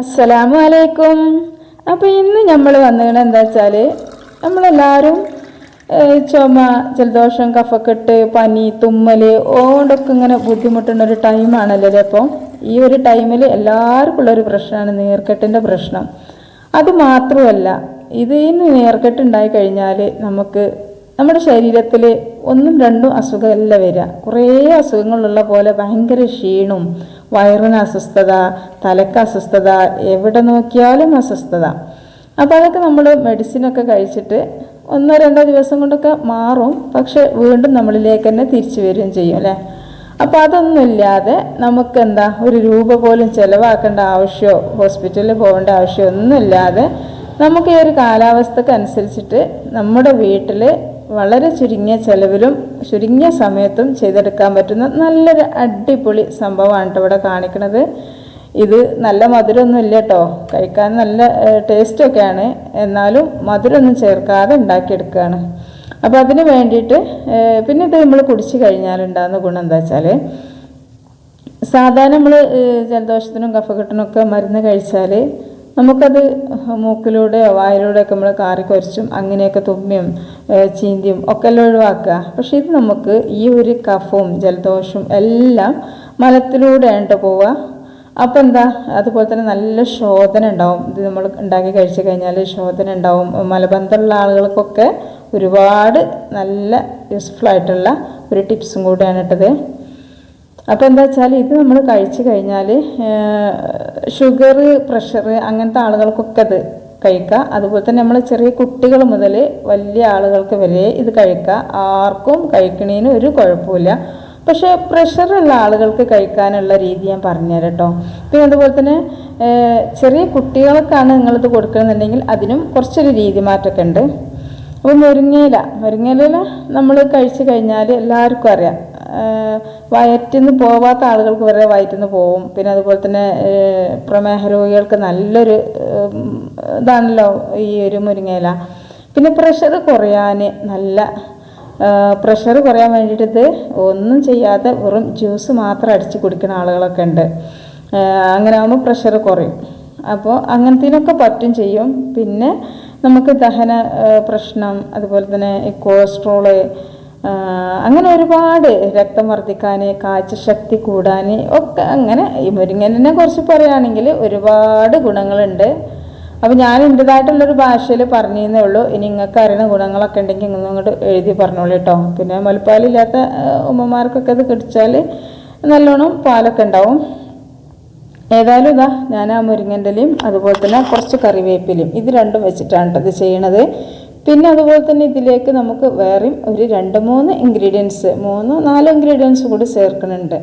അസ്സലാമു അലൈക്കും അപ്പോൾ ഇന്ന് നമ്മൾ വന്നത് എന്താ വെച്ചാൽ നമ്മളെല്ലാവരും ഏഹ്, ചുമ ജലദോഷം കഫക്കെട്ട് പനി തുമ്മൽ ഓണ്ടൊക്കെ ഇങ്ങനെ ബുദ്ധിമുട്ടുന്ന ഒരു ടൈമാണല്ലോ ഇത്. അപ്പോൾ ഈ ഒരു ടൈമിൽ എല്ലാവർക്കും ഉള്ളൊരു പ്രശ്നമാണ് നീർക്കെട്ടിന്റെ പ്രശ്നം. അത് മാത്രമല്ല ഇതിന് നീർക്കെട്ട് ഉണ്ടായി കഴിഞ്ഞാൽ നമുക്ക് നമ്മുടെ ശരീരത്തിൽ ഒന്നും രണ്ടും അസുഖമല്ല വരിക കുറേ അസുഖങ്ങളുള്ള പോലെ ഭയങ്കര ക്ഷീണവും വയറിന് അസ്വസ്ഥത തലക്ക് അസ്വസ്ഥത എവിടെ നോക്കിയാലും അസ്വസ്ഥത. അപ്പോൾ അതൊക്കെ നമ്മൾ മെഡിസിനൊക്കെ കഴിച്ചിട്ട് ഒന്നോ രണ്ടോ ദിവസം കൊണ്ടൊക്കെ മാറും. പക്ഷെ വീണ്ടും നമ്മളിലേക്ക് തന്നെ തിരിച്ചു വരികയും ചെയ്യും അല്ലേ? അപ്പോൾ അതൊന്നുമില്ലാതെ നമുക്ക് എന്താ ഒരു രൂപ പോലും ചിലവാക്കേണ്ട ആവശ്യമോ ഹോസ്പിറ്റലിൽ പോകേണ്ട ആവശ്യമോ ഒന്നുമില്ലാതെ നമുക്ക് ഈ ഒരു കാലാവസ്ഥക്ക് അനുസരിച്ചിട്ട് നമ്മുടെ വീട്ടിൽ വളരെ ചുരുങ്ങിയ ചെലവിലും ചുരുങ്ങിയ സമയത്തും ചെയ്തെടുക്കാൻ പറ്റുന്ന നല്ലൊരു അടിപൊളി സംഭവമാണ് കേട്ടോ ഇവിടെ കാണിക്കുന്നത് ഇത് നല്ല മധുരമൊന്നും ഇല്ല കേട്ടോ കഴിക്കാൻ നല്ല ടേസ്റ്റൊക്കെയാണ് എന്നാലും മധുരമൊന്നും ചേർക്കാതെ ഉണ്ടാക്കിയെടുക്കുകയാണ് അപ്പോൾ അതിന് വേണ്ടിയിട്ട് പിന്നെ ഇത് നമ്മൾ കുടിച്ച് കഴിഞ്ഞാലുണ്ടാകുന്ന ഗുണം എന്താ വെച്ചാൽ സാധാരണ നമ്മൾ ജലദോഷത്തിനും കഫക്കെട്ടിനൊക്കെ മരുന്ന് കഴിച്ചാൽ നമുക്കത് മൂക്കിലൂടെയോ വായിലൂടെയൊക്കെ നമ്മൾ കാറി കുരച്ചും അങ്ങനെയൊക്കെ തുമ്മിയും ചീന്തിയും ഒക്കെ എല്ലാം ഒഴിവാക്കുക. പക്ഷെ ഇത് നമുക്ക് ഈ ഒരു കഫവും ജലദോഷവും എല്ലാം മലത്തിലൂടെയാണ് ട്ടോ പോവുക. അപ്പോൾ എന്താ? അതുപോലെ തന്നെ നല്ല ശോധന ഉണ്ടാവും. ഇത് നമ്മൾ ഉണ്ടാക്കി കഴിച്ചു കഴിഞ്ഞാൽ ശോധന ഉണ്ടാവും. മലബന്ധമുള്ള ആളുകൾക്കൊക്കെ ഒരുപാട് നല്ല യൂസ്ഫുൾ ആയിട്ടുള്ള ഒരു ടിപ്സും കൂടെയാണ് ഇട്ടത്. അപ്പോൾ എന്താ വെച്ചാൽ ഇത് നമ്മൾ കഴിച്ചു കഴിഞ്ഞാൽ ഷുഗർ പ്രഷർ അങ്ങനത്തെ ആളുകൾക്കൊക്കെ അത് കഴിക്കുക അതുപോലെ തന്നെ നമ്മൾ ചെറിയ കുട്ടികൾ മുതൽ വലിയ ആളുകൾക്ക് വരെ ഇത് കഴിക്കുക ആർക്കും കഴിക്കണേന് ഒരു കുഴപ്പമില്ല പക്ഷേ പ്രഷറുള്ള ആളുകൾക്ക് കഴിക്കാനുള്ള രീതി ഞാൻ പറഞ്ഞുതരാം കേട്ടോ പിന്നെ അതുപോലെ തന്നെ ചെറിയ കുട്ടികൾക്കാണ് നിങ്ങളിത് കൊടുക്കണമെന്നുണ്ടെങ്കിൽ അതിനും കുറച്ചൊരു രീതി മാറ്റമൊക്കെ ഉണ്ട്. അപ്പോൾ മുരിങ്ങയില. മുരിങ്ങയില നമ്മൾ കഴിച്ചു കഴിഞ്ഞാൽ എല്ലാവർക്കും അറിയാം. ആഹ് വയറ്റിന്ന് പോവാത്ത ആളുകൾക്ക് വരെ വയറ്റിന്ന് പോവും. പിന്നെ അതുപോലെ തന്നെ പ്രമേഹ രോഗികൾക്ക് നല്ലൊരു ഇതാണല്ലോ ഈ ഒരു മുരിങ്ങയില. പിന്നെ പ്രഷർ കുറയാൻ നല്ല പ്രഷർ കുറയാൻ വേണ്ടിയിട്ട് ഒന്നും ചെയ്യാതെ വെറും ജ്യൂസ് മാത്രം അടിച്ച് കുടിക്കുന്ന ആളുകളൊക്കെ ഉണ്ട്. അങ്ങനെ ആകുമ്പോൾ പ്രഷർ കുറയും. അപ്പോൾ അങ്ങനത്തേനൊക്കെ പറ്റും ചെയ്യും. പിന്നെ നമുക്ക് ദഹന പ്രശ്നം അതുപോലെ തന്നെ കൊളസ്ട്രോൾ അങ്ങനെ ഒരുപാട് രക്തം വർദ്ധിക്കാൻ കാഴ്ചശക്തി കൂടാൻ ഒക്കെ അങ്ങനെ ഈ മുരിങ്ങനെ കുറിച്ച് പറയുകയാണെങ്കിൽ ഒരുപാട് ഗുണങ്ങളുണ്ട്. അപ്പോൾ ഞാൻ എന്റെതായിട്ടുള്ളൊരു ഭാഷയിൽ പറഞ്ഞേ ഉള്ളൂ. ഇനി നിങ്ങൾക്ക് അറിയുന്ന ഗുണങ്ങളൊക്കെ ഉണ്ടെങ്കിൽ ഇങ്ങോട്ട് എഴുതി പറഞ്ഞോളൂ കേട്ടോ. പിന്നെ മുലപ്പാലില്ലാത്ത ഉമ്മമാർക്കൊക്കെ അത് കിടിച്ചാൽ നല്ലോണം പാലൊക്കെ ഉണ്ടാവും. ഏതായാലും ഇതാ ഞാൻ ആ മുരിങ്ങന്റെലയും അതുപോലെ തന്നെ കുറച്ച് കറിവേപ്പിലയും ഇത് രണ്ടും വെച്ചിട്ടാണ് ട്ടോ ഇത് ചെയ്യണത്. പിന്നെ അതുപോലെ തന്നെ ഇതിലേക്ക് നമുക്ക് വേറെയും ഒരു രണ്ട് മൂന്ന് ഇൻഗ്രീഡിയൻസ് മൂന്നോ നാലോ ഇൻഗ്രീഡിയൻസ് കൂടി ചേർക്കുന്നുണ്ട്.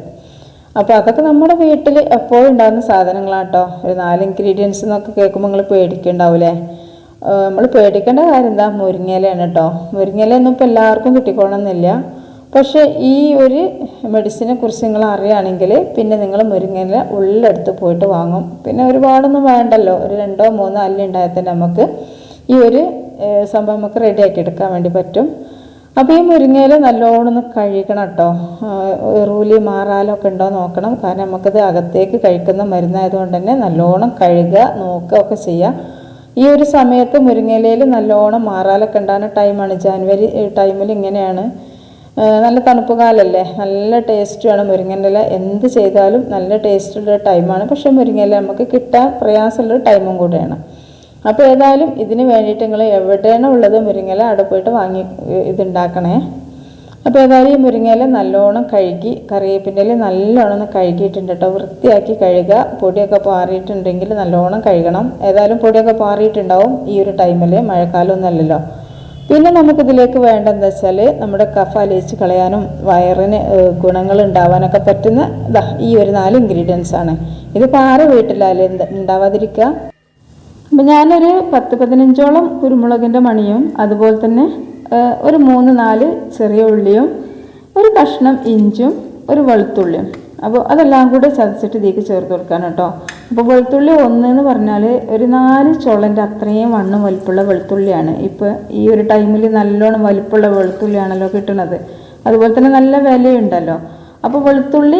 അപ്പോൾ അതൊക്കെ നമ്മുടെ വീട്ടിൽ എപ്പോഴും ഉണ്ടാകുന്ന സാധനങ്ങളാട്ടോ. ഒരു നാല് ഇൻഗ്രീഡിയൻസ് എന്നൊക്കെ കേൾക്കുമ്പോൾ നിങ്ങൾ പേടിക്കണ്ടാവൂലേ? നമ്മൾ പേടിക്കേണ്ട കാര്യം എന്താ? മുരിങ്ങയിലയാണ് കേട്ടോ മുരിങ്ങയിലൊന്നും ഇപ്പോൾ എല്ലാവർക്കും കിട്ടിക്കോണമെന്നില്ല പക്ഷേ ഈ ഒരു മെഡിസിനെ കുറിച്ച് നിങ്ങൾ അറിയുകയാണെങ്കിൽ പിന്നെ നിങ്ങൾ മുരിങ്ങയില ഉള്ളെടുത്ത് പോയിട്ട് വാങ്ങും. പിന്നെ ഒരുപാടൊന്നും വേണ്ടല്ലോ. ഒരു രണ്ടോ മൂന്നോ അല്ലി ഉണ്ടായാൽ തന്നെ നമുക്ക് ഈ ഒരു സംഭവം നമുക്ക് റെഡിയാക്കി എടുക്കാൻ വേണ്ടി പറ്റും. അപ്പോൾ ഈ മുരിങ്ങയില നല്ലോണം ഒന്ന് കഴുകണം കേട്ടോ റൂലി മാറാലൊക്കെ ഉണ്ടോ നോക്കണം. കാരണം നമുക്കത് അകത്തേക്ക് കഴിക്കുന്ന മരുന്നായതുകൊണ്ട് തന്നെ നല്ലോണം കഴുകുക നോക്കുക ഒക്കെ ചെയ്യുക ഈ ഒരു സമയത്ത് മുരിങ്ങയിലയിൽ നല്ലോണം മാറാലൊക്കെ ഉണ്ടാകുന്ന ടൈമാണ് ജാനുവരി ടൈമിൽ ഇങ്ങനെയാണ്. നല്ല തണുപ്പ് കാലല്ലേ. നല്ല ടേസ്റ്റുമാണ് മുരിങ്ങയില എന്ത് ചെയ്താലും നല്ല ടേസ്റ്റുള്ള ടൈമാണ് പക്ഷേ മുരിങ്ങയില നമുക്ക് കിട്ടാൻ പ്രയാസമുള്ള ടൈമും കൂടെയാണ്. അപ്പോൾ ഏതായാലും ഇതിന് വേണ്ടിയിട്ട് നിങ്ങൾ എവിടെയാണ് ഉള്ളത് മുരിങ്ങയില? അവിടെ പോയിട്ട് വാങ്ങി ഇതുണ്ടാക്കണേ. അപ്പോൾ ഏതായാലും ഈ മുരിങ്ങയില നല്ലോണം കഴുകി കറിവേപ്പിന്റെ നല്ലോണം ഒന്ന് കഴുകിയിട്ടുണ്ട് കേട്ടോ. വൃത്തിയാക്കി കഴുകുക. പൊടിയൊക്കെ പാറിയിട്ടുണ്ടെങ്കിൽ നല്ലോണം കഴുകണം. ഏതായാലും പൊടിയൊക്കെ പാറിയിട്ടുണ്ടാവും ഈ ഒരു ടൈമിൽ മഴക്കാലമൊന്നുമല്ലല്ലോ പിന്നെ നമുക്കിതിലേക്ക് വേണ്ടതെന്ന് വെച്ചാൽ നമ്മുടെ കഫ അലിയിച്ച് കളയാനും വയറിന് ഗുണങ്ങൾ ഉണ്ടാവാനൊക്കെ പറ്റുന്ന ഈ ഒരു നാല് ഇൻഗ്രീഡിയൻസ് ആണ്. ഇത് ആറ് വീട്ടിലായാലും ഉണ്ടാവാതിരിക്കുക. അപ്പം ഞാനൊരു പത്ത് പതിനഞ്ചോളം കുരുമുളകിന്റെ മണിയും അതുപോലെ തന്നെ ഒരു മൂന്ന് നാല് ചെറിയ ഉള്ളിയും ഒരു കഷ്ണം ഇഞ്ചും ഒരു വെളുത്തുള്ളിയും. അപ്പോൾ അതെല്ലാം കൂടെ ചതച്ചിട്ട് ഇതിലേക്ക് ചേർത്ത് കൊടുക്കാൻ കേട്ടോ. അപ്പോൾ വെളുത്തുള്ളി ഒന്ന് എന്ന് പറഞ്ഞാൽ ഒരു നാല് ചുളന്റെ അത്രയും വണ്ണം വലിപ്പമുള്ള വെളുത്തുള്ളിയാണ്. ഇപ്പോൾ ഈ ഒരു ടൈമിൽ നല്ലോണം വലിപ്പമുള്ള വെളുത്തുള്ളിയാണല്ലോ കിട്ടുന്നത് അതുപോലെ തന്നെ നല്ല വിലയുണ്ടല്ലോ. അപ്പോൾ വെളുത്തുള്ളി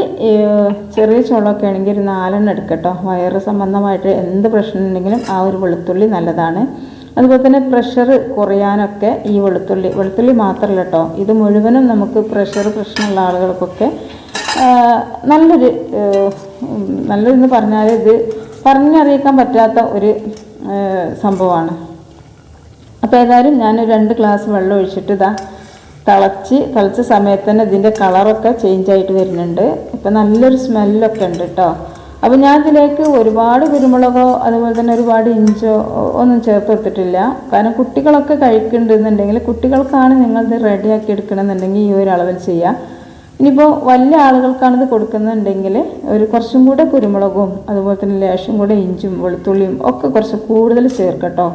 ചെറിയ ചുളമൊക്കെ ആണെങ്കിൽ ഒരു നാലെണ്ണം എടുക്കട്ടോ. വയറ് സംബന്ധമായിട്ട് എന്ത് പ്രശ്നം ഉണ്ടെങ്കിലും ആ ഒരു വെളുത്തുള്ളി നല്ലതാണ്. അതുപോലെ തന്നെ പ്രഷർ കുറയാനൊക്കെ ഈ വെളുത്തുള്ളി വെളുത്തുള്ളി മാത്രമല്ല കേട്ടോ ഇത് മുഴുവനും നമുക്ക് പ്രഷർ പ്രശ്നമുള്ള ആളുകൾക്കൊക്കെ നല്ലൊരു നല്ലതെന്ന് പറഞ്ഞാൽ ഇത് പറഞ്ഞറിയിക്കാൻ പറ്റാത്ത ഒരു സംഭവമാണ്. അപ്പോൾ ഏതായാലും ഞാൻ രണ്ട് ഗ്ലാസ് വെള്ളം ഒഴിച്ചിട്ട് ഇതാ തിളച്ച് തിളച്ച സമയത്ത് തന്നെ ഇതിന്റെ കളറൊക്കെ ചേഞ്ച് ആയിട്ട് വരുന്നുണ്ട്. ഇപ്പം നല്ലൊരു സ്മെല്ലൊക്കെ ഉണ്ട് കേട്ടോ അപ്പോൾ ഞാൻ ഇതിലേക്ക് ഒരുപാട് കുരുമുളകോ അതുപോലെ തന്നെ ഒരുപാട് ഇഞ്ചോ ഒന്നും ചേർത്ത് കൊടുത്തിട്ടില്ല. കാരണം കുട്ടികളൊക്കെ കഴിക്കുന്നുണ്ടെന്നുണ്ടെങ്കിൽ കുട്ടികൾക്കാണ് നിങ്ങളിത് റെഡിയാക്കി എടുക്കണമെന്നുണ്ടെങ്കിൽ ഈ ഒരു അളവിൽ ചെയ്യാം. ഇനിയിപ്പോൾ വലിയ ആളുകൾക്കാണിത് കൊടുക്കുന്നുണ്ടെങ്കിൽ ഒരു കുറച്ചും കൂടെ കുരുമുളകും അതുപോലെ തന്നെ ലേശം കൂടെ ഇഞ്ചും വെളുത്തുള്ളിയും ഒക്കെ കുറച്ച് കൂടുതൽ ചേർക്കട്ടോ.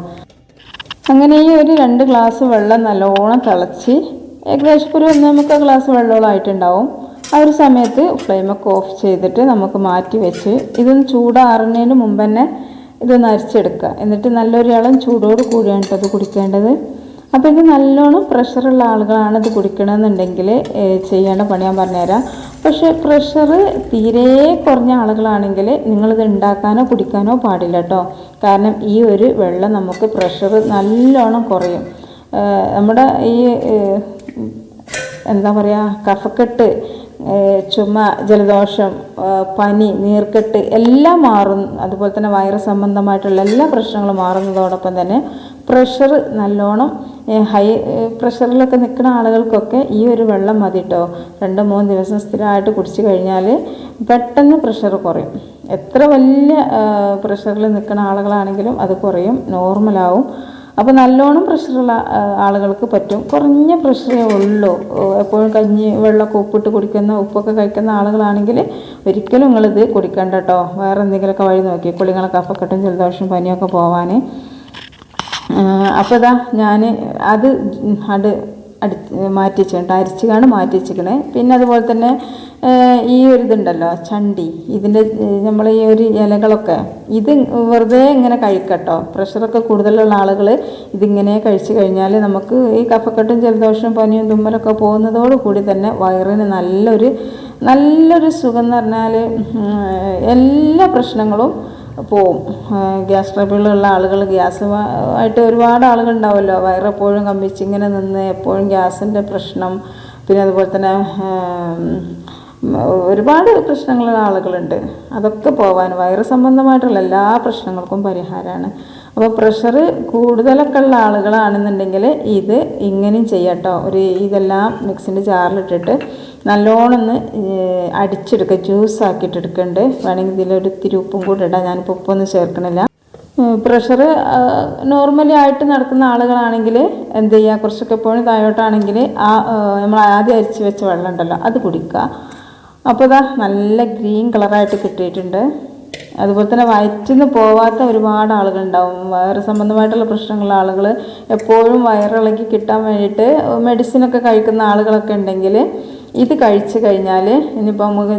അങ്ങനെ ഈ ഒരു രണ്ട് ഗ്ലാസ് വെള്ളം നല്ലോണം തിളച്ച് ഏകദേശം ഒരു ഒന്നേ മുക്കാൽ ഗ്ലാസ് വെള്ളമായിട്ടുണ്ടാവും ആ ഒരു സമയത്ത് ഫ്ലെയിമൊക്കെ ഓഫ് ചെയ്തിട്ട് നമുക്ക് മാറ്റി വെച്ച് ഇതൊന്ന് ചൂടാറുന്നതിന് മുമ്പ് തന്നെ ഇതൊന്ന് അരിച്ചെടുക്കുക. എന്നിട്ട് നല്ലൊരു ഇളം ചൂടോട് കൂടിയാണ് അത് കുടിക്കേണ്ടത്. അപ്പോൾ ഇത് നല്ലോണം പ്രഷറുള്ള ആളുകളാണ് ഇത് കുടിക്കണമെന്നുണ്ടെങ്കിൽ ചെയ്യേണ്ട പണി ഞാൻ പറഞ്ഞുതരാം. പക്ഷേ പ്രഷർ തീരെ കുറഞ്ഞ ആളുകളാണെങ്കിൽ നിങ്ങളിത് ഉണ്ടാക്കാനോ കുടിക്കാനോ പാടില്ല കേട്ടോ. കാരണം ഈ ഒരു വെള്ളം നമുക്ക് പ്രഷർ നല്ലോണം കുറയും. നമ്മുടെ ഈ എന്താ പറയുക കഫക്കെട്ട് ചുമ ജലദോഷം പനി നീർക്കെട്ട് എല്ലാം മാറും അതുപോലെ തന്നെ വൈറസ് സംബന്ധമായിട്ടുള്ള എല്ലാ പ്രശ്നങ്ങളും മാറുന്നതോടൊപ്പം തന്നെ പ്രഷർ നല്ലോണം ഹൈ പ്രഷറിലൊക്കെ നിൽക്കുന്ന ആളുകൾക്കൊക്കെ ഈ ഒരു വെള്ളം മതി കേട്ടോ രണ്ട് മൂന്ന് ദിവസം സ്ഥിരമായിട്ട് കുടിച്ചു കഴിഞ്ഞാൽ പെട്ടെന്ന് പ്രഷർ കുറയും. എത്ര വലിയ പ്രഷറിൽ നിൽക്കുന്ന ആളുകളാണെങ്കിലും അത് കുറയും നോർമലാവും. അപ്പോൾ നല്ലോണം പ്രഷറുള്ള ആളുകൾക്ക് പറ്റും. കുറഞ്ഞ പ്രഷറേ ഉള്ളൂ. എപ്പോഴും കഞ്ഞി വെള്ളമൊക്കെ ഉപ്പിട്ട് കുടിക്കുന്ന ഉപ്പൊക്കെ കഴിക്കുന്ന ആളുകളാണെങ്കിൽ ഒരിക്കലും നിങ്ങളിത് കുടിക്കണ്ട കേട്ടോ വേറെ എന്തെങ്കിലുമൊക്കെ വഴി നോക്കി. കുളിങ്ങളെ കഫക്കെട്ടും ജലദോഷം പനിയൊക്കെ പോവാൻ അപ്പോൾ ഇതാ ഞാൻ അത് അത് അടി മാറ്റി വെച്ചിട്ടുണ്ട് അരിച്ചുകാണ് മാറ്റി വെച്ചിക്കണേ. പിന്നെ അതുപോലെ തന്നെ ഈ ഒരു ഇതുണ്ടല്ലോ ചണ്ടി ഇതിന്റെ നമ്മൾ ഈ ഒരു ഇലകളൊക്കെ ഇത് വെറുതെ ഇങ്ങനെ കഴിക്കട്ടോ. പ്രഷറൊക്കെ കൂടുതലുള്ള ആളുകൾ ഇതിങ്ങനെ കഴിച്ചു കഴിഞ്ഞാൽ നമുക്ക് ഈ കഫക്കെട്ടും ജലദോഷവും പനിയും തുമ്മലൊക്കെ പോകുന്നതോടു കൂടി തന്നെ വയറിന് നല്ലൊരു നല്ലൊരു സുഖം എന്ന് പറഞ്ഞാൽ എല്ലാ പ്രശ്നങ്ങളും പോവും. ഗ്യാസ് ട്രബിളുള്ള ആളുകൾ ഗ്യാസ് ആയിട്ട് ഒരുപാട് ആളുകൾ ഉണ്ടാവുമല്ലോ വയറെപ്പോഴും കമ്പിച്ചിങ്ങനെ നിന്ന് എപ്പോഴും ഗ്യാസിന്റെ പ്രശ്നം പിന്നെ അതുപോലെ തന്നെ ഒരുപാട് പ്രശ്നങ്ങളുള്ള ആളുകളുണ്ട്. അതൊക്കെ പോവാൻ വയറ് സംബന്ധമായിട്ടുള്ള എല്ലാ പ്രശ്നങ്ങൾക്കും പരിഹാരമാണ്. അപ്പോൾ പ്രഷർ കൂടുതലൊക്കെ ഉള്ള ആളുകളാണെന്നുണ്ടെങ്കിൽ ഇത് ഇങ്ങനെയും ചെയ്യാം കേട്ടോ. ഒരു ഇതെല്ലാം മിക്സിന്റെ ജാറിലിട്ടിട്ട് നല്ലോണം ഒന്ന് അടിച്ചെടുക്കുക ജ്യൂസ് ആക്കിയിട്ട് എടുക്കുന്നുണ്ട് വേണമെങ്കിൽ ഇതിലൊരു തിരുപ്പും കൂടെ ഇടാം. ഞാനിപ്പോൾ ഉപ്പൊന്നും ചേർക്കണില്ല. പ്രഷർ നോർമലി ആയിട്ട് നടക്കുന്ന ആളുകളാണെങ്കിൽ എന്ത് ചെയ്യുക കുറച്ചൊക്കെ എപ്പോഴും താഴോട്ടാണെങ്കിൽ ആ നമ്മൾ ആദ്യം അരിച്ച് വെച്ച വെള്ളം ഉണ്ടല്ലോ അത് കുടിക്കുക. അപ്പോൾ ഇതാ നല്ല ഗ്രീൻ കളറായിട്ട് കിട്ടിയിട്ടുണ്ട്. അതുപോലെ തന്നെ വയറ്റിന്ന് പോവാത്ത ഒരുപാട് ആളുകളുണ്ടാവും. വയറ് സംബന്ധമായിട്ടുള്ള പ്രശ്നങ്ങളുള്ള ആളുകൾ എപ്പോഴും വയറിളക്കി കിട്ടാൻ വേണ്ടിയിട്ട് മെഡിസിനൊക്കെ കഴിക്കുന്ന ആളുകളൊക്കെ ഉണ്ടെങ്കിൽ ഇത് കഴിച്ചു കഴിഞ്ഞാൽ ഇനിയിപ്പോൾ നമുക്ക്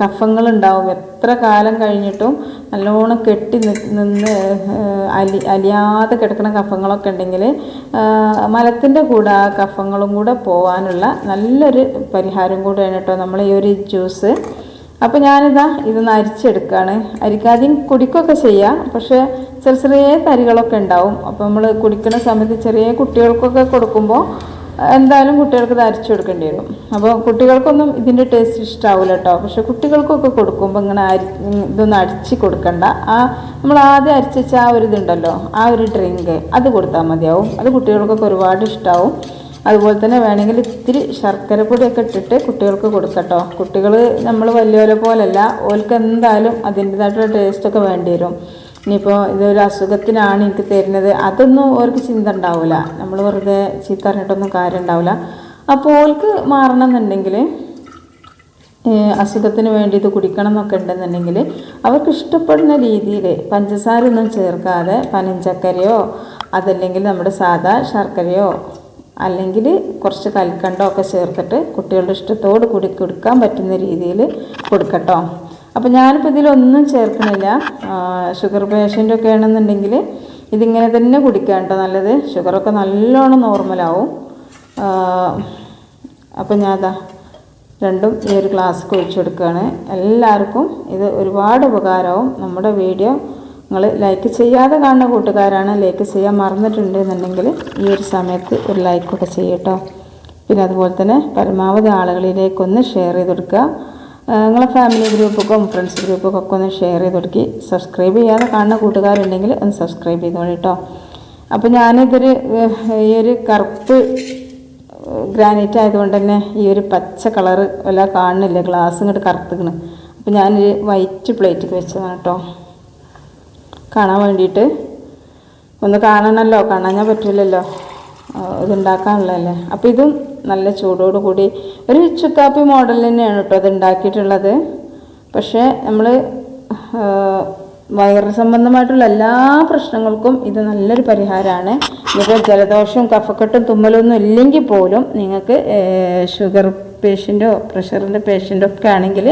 കഫങ്ങൾ കഫങ്ങളുണ്ടാവും. എത്ര കാലം കഴിഞ്ഞിട്ടും നല്ലോണം കെട്ടി നിന്ന് അലി അലിയാതെ കിടക്കുന്ന കഫങ്ങളൊക്കെ ഉണ്ടെങ്കിൽ മലത്തിന്റെ കൂടെ ആ കഫങ്ങളും കൂടെ പോകാനുള്ള നല്ലൊരു പരിഹാരം കൂടെയാണ് കേട്ടോ നമ്മൾ ഈ ഒരു ജ്യൂസ്. അപ്പോൾ ഞാനിതാ ഇതൊന്ന് അരിച്ചെടുക്കുകയാണ് അരിക്കാതെയും കുടിക്കുകയൊക്കെ ചെയ്യാം. പക്ഷേ ചെറിയ ചെറിയ തരികളൊക്കെ ഉണ്ടാവും. അപ്പോൾ നമ്മൾ കുടിക്കുന്ന സമയത്ത് ചെറിയ കുട്ടികൾക്കൊക്കെ കൊടുക്കുമ്പോൾ എന്തായാലും കുട്ടികൾക്ക് ധരിച്ചു കൊടുക്കേണ്ടി വരും. അപ്പോൾ കുട്ടികൾക്കൊന്നും ഇതിന്റെ ടേസ്റ്റ് ഇഷ്ടാവില്ല കേട്ടോ പക്ഷെ കുട്ടികൾക്കൊക്കെ കൊടുക്കുമ്പോൾ ഇങ്ങനെ അരി ഇതൊന്നും അരിച്ച് കൊടുക്കണ്ട. ആ നമ്മൾ ആദ്യം അരിച്ച് ആ ഒരു ഇതുണ്ടല്ലോ ആ ഒരു ഡ്രിങ്ക് അത് കൊടുത്താൽ മതിയാവും. അത് കുട്ടികൾക്കൊക്കെ ഒരുപാട് ഇഷ്ടാവും. അതുപോലെ തന്നെ വേണമെങ്കിൽ ഇത്തിരി ശർക്കര പൊടിയൊക്കെ ഇട്ടിട്ട് കുട്ടികൾക്ക് കൊടുക്കട്ടോ കുട്ടികൾ നമ്മൾ വലിയവരെ പോലല്ല ഓൽക്ക് എന്തായാലും അതിന്റെതായിട്ടുള്ള ടേസ്റ്റൊക്കെ വേണ്ടി വരും. ഇനിയിപ്പോൾ ഇതൊരു അസുഖത്തിനാണ് എനിക്ക് തരുന്നത്. അതൊന്നും ഓർക്ക് ചിന്ത ഉണ്ടാവില്ല നമ്മൾ വെറുതെ ചീത്ത പറഞ്ഞിട്ടൊന്നും കാര്യം ഉണ്ടാവില്ല അപ്പോൾ ഓൾക്ക് മാറണം എന്നുണ്ടെങ്കിൽ അസുഖത്തിന് വേണ്ടി ഇത് കുടിക്കണം എന്നൊക്കെ ഉണ്ടെന്നുണ്ടെങ്കിൽ അവർക്ക് ഇഷ്ടപ്പെടുന്ന രീതിയിൽ പഞ്ചസാര ഒന്നും ചേർക്കാതെ പനഞ്ചക്കരയോ അതല്ലെങ്കിൽ നമ്മുടെ സാധാ ശർക്കരയോ അല്ലെങ്കിൽ കുറച്ച് കൽക്കണ്ടോ ഒക്കെ ചേർത്തിട്ട് കുട്ടികളുടെ ഇഷ്ടത്തോട് കൂടി കൊടുക്കാൻ പറ്റുന്ന രീതിയിൽ കൊടുക്കട്ടോ. അപ്പോൾ ഞാനിപ്പോൾ ഇതിലൊന്നും ചേർക്കണില്ല. ഷുഗർ പേഷ്യന്റൊക്കെ ആണെന്നുണ്ടെങ്കിൽ ഇതിങ്ങനെ തന്നെ കുടിക്കാൻ കേട്ടോ നല്ലത്. ഷുഗറൊക്കെ നല്ലോണം നോർമലാവും അപ്പോൾ ഞാൻ അതാ രണ്ടും ഈ ഒരു ഗ്ലാസ് ഒഴിച്ചു കൊടുക്കുകയാണ്. എല്ലാവർക്കും ഇത് ഒരുപാട് ഉപകാരവും നമ്മുടെ വീഡിയോ നിങ്ങൾ ലൈക്ക് ചെയ്യാതെ കാണുന്ന കൂട്ടുകാരാണ്. ലൈക്ക് ചെയ്യാൻ മറന്നിട്ടുണ്ട് എന്നുണ്ടെങ്കിൽ ഈ ഒരു സമയത്ത് ഒരു ലൈക്കൊക്കെ ചെയ്യട്ടോ പിന്നെ അതുപോലെ തന്നെ പരമാവധി ആളുകളിലേക്കൊന്ന് ഷെയർ ചെയ്ത് കൊടുക്കുക. നിങ്ങളെ ഫാമിലി ഗ്രൂപ്പൊക്കെ ഫ്രണ്ട്സ് ഗ്രൂപ്പൊക്കെ ഒക്കെ ഒന്ന് ഷെയർ ചെയ്ത് കൊടുക്കി. സബ്സ്ക്രൈബ് ചെയ്യാതെ കാണുന്ന കൂട്ടുകാരുണ്ടെങ്കിൽ ഒന്ന് സബ്സ്ക്രൈബ് ചെയ്തോളൂ കേട്ടോ അപ്പോൾ ഞാനിതൊരു ഈ ഒരു കറുപ്പ് ഗ്രാനൈറ്റ് ആയതുകൊണ്ട് തന്നെ ഈ ഒരു പച്ച കളറ് വല്ല കാണുന്നില്ല. ഗ്ലാസ് ഇങ്ങോട്ട് കറുത്തുക്കണ്. അപ്പോൾ ഞാനൊരു വൈറ്റ് പ്ലേറ്റിൽ വെച്ചതാണ് കേട്ടോ കാണാൻ വേണ്ടിയിട്ട്. ഒന്ന് കാണണമല്ലോ കാണാൻ പറ്റില്ലല്ലോ ഇതുണ്ടാക്കാനുള്ളതല്ലേ. അപ്പോൾ ഇതും നല്ല ചൂടോട് കൂടി ഒരു ചുക്കാപ്പി മോഡൽ തന്നെയാണ് കേട്ടോ അത് ഉണ്ടാക്കിയിട്ടുള്ളത്. പക്ഷേ നമ്മൾ വയറ് സംബന്ധമായിട്ടുള്ള എല്ലാ പ്രശ്നങ്ങൾക്കും ഇത് നല്ലൊരു പരിഹാരമാണ്. ഇപ്പോൾ ജലദോഷവും കഫക്കെട്ടും തുമ്മലൊന്നും ഇല്ലെങ്കിൽ പോലും നിങ്ങൾക്ക് ഷുഗർ പേഷ്യന്റോ പ്രഷറിന്റെ പേഷ്യന്റോ ഒക്കെ ആണെങ്കിൽ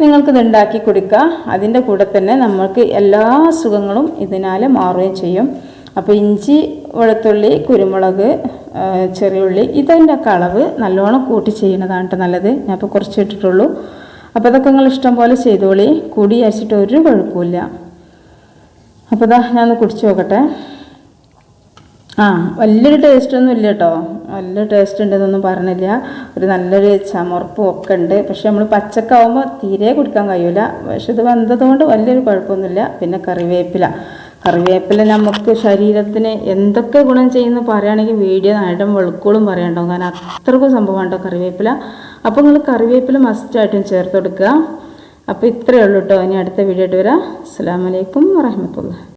നിങ്ങൾക്കിത് ഉണ്ടാക്കി കൊടുക്കുക. അതിന്റെ കൂടെ തന്നെ നമ്മൾക്ക് എല്ലാ അസുഖങ്ങളും ഇതിനാൽ മാറുകയും ചെയ്യും. അപ്പോൾ ഇഞ്ചി വെളുത്തുള്ളി കുരുമുളക് ചെറിയ ചെറിയുള്ളി ഇതിന്റെ ഒക്കെ അളവ് നല്ലോണം കൂട്ടി ചെയ്യുന്നതാണ് കേട്ടോ നല്ലത്. ഞാൻ ഇപ്പോൾ കുറച്ച് ഇട്ടിട്ടുള്ളൂ. അപ്പോൾ അതൊക്കെ നിങ്ങൾ ഇഷ്ടം പോലെ ചെയ്തോളി. കൂടി അരച്ചിട്ട് ഒരു കുഴപ്പമില്ല അപ്പോൾ ഇതാ ഞാനൊന്ന് കുടിച്ച് നോക്കട്ടെ. ആ വലിയൊരു ടേസ്റ്റ് ഒന്നും ഇല്ല കേട്ടോ വലിയ ടേസ്റ്റ് ഉണ്ടെന്നൊന്നും പറഞ്ഞില്ല. ഒരു നല്ലൊരു ചമർപ്പും ഒക്കെ ഉണ്ട്. പക്ഷെ നമ്മൾ പച്ചക്കാവുമ്പോൾ തീരെ കുടിക്കാൻ കഴിയൂല. പക്ഷെ ഇത് വന്നതുകൊണ്ട് വലിയൊരു കുഴപ്പമൊന്നുമില്ല. പിന്നെ കറിവേപ്പില. കറിവേപ്പില നമുക്ക് ശരീരത്തിന് എന്തൊക്കെ ഗുണം ചെയ്യുന്നു പറയുകയാണെങ്കിൽ വീഡിയോ നായിട്ടും വെളുക്കോളും പറയണ്ടോ കാരണം അത്രക്കും സംഭവം ഉണ്ടോ കറിവേപ്പില? അപ്പോൾ നിങ്ങൾ കറിവേപ്പില മസ്റ്റായിട്ടും ചേർത്ത് കൊടുക്കുക. അപ്പോൾ ഇത്രയേ ഉള്ളൂ കേട്ടോ. ഇനി അടുത്ത വീഡിയോ ആയിട്ട് വരാം. അസ്സാം വലൈക്കും വറഹമത്തുള്ള